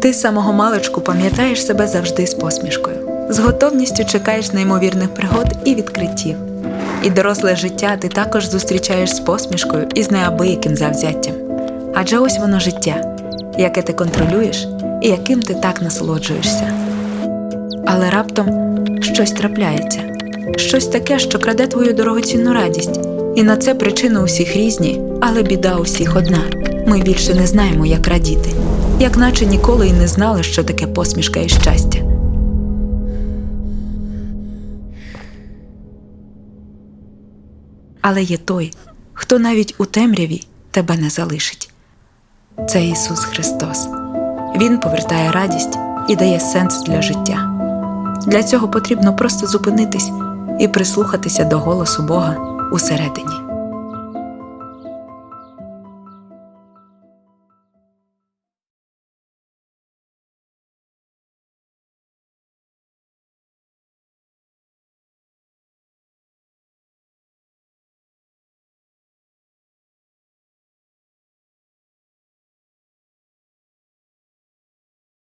Ти з самого маличку пам'ятаєш себе завжди з посмішкою, з готовністю чекаєш неймовірних пригод і відкриттів. І доросле життя ти також зустрічаєш з посмішкою і з неабияким завзяттям. Адже ось воно життя, яке ти контролюєш і яким ти так насолоджуєшся. Але раптом щось трапляється, щось таке, що краде твою дорогоцінну радість. І на це причини усіх різні, але біда усіх одна. Ми більше не знаємо, як радіти, як наче ніколи й не знали, що таке посмішка і щастя. Але є той, хто навіть у темряві тебе не залишить. Це Ісус Христос. Він повертає радість і дає сенс для життя. Для цього потрібно просто зупинитись і прислухатися до голосу Бога усередині.